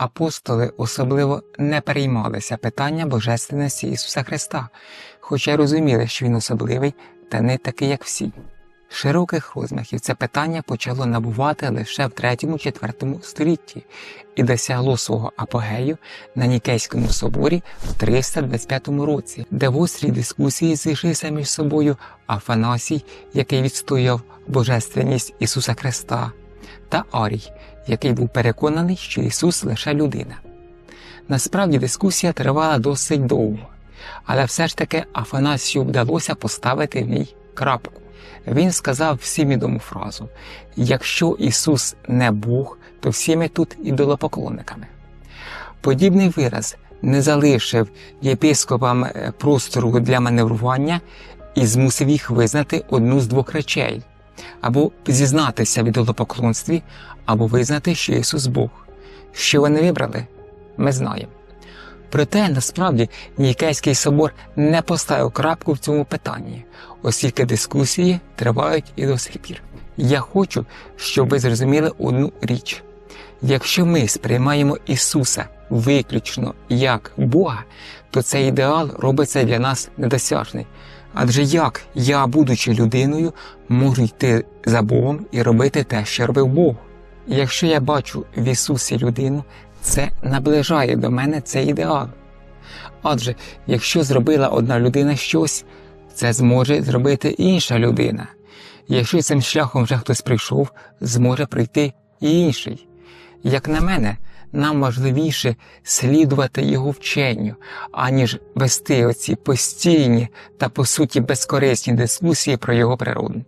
апостоли особливо не переймалися питання божественності Ісуса Христа, хоча розуміли, що Він особливий та не такий, як всі. Широких розмахів це питання почало набувати лише в 3-4 столітті і досягло свого апогею на Нікейському соборі в 325 році, де в острій дискусії зійшлися між собою Афанасій, який відстояв божественність Ісуса Христа, та Арій, який був переконаний, що Ісус лише людина. Насправді дискусія тривала досить довго, але все ж таки Афанасію вдалося поставити в ній крапку. Він сказав всім відому фразу: якщо Ісус не Бог, то всі ми тут ідолопоклонниками. Подібний вираз не залишив єпископам е, простору для маневрування і змусив їх визнати одну з двох речей або зізнатися в ідолопоклонстві, або визнати, що Ісус Бог. Що вони вибрали, ми знаємо. Проте насправді Нікейський собор не поставив крапку в цьому питанні, оскільки дискусії тривають і до сих пір. Я хочу, щоб ви зрозуміли одну річ: якщо ми сприймаємо Ісуса виключно як Бога, то цей ідеал робиться для нас недосяжний. Адже як я, будучи людиною, можу йти за Богом і робити те, що робив Бог? Якщо я бачу в Ісусі людину, це наближає до мене цей ідеал. Адже якщо зробила одна людина щось, це зможе зробити інша людина. Якщо цим шляхом вже хтось прийшов, зможе прийти і інший. Як на мене, нам важливіше слідувати його вченню, аніж вести оці постійні та по суті безкорисні дискусії про його природу.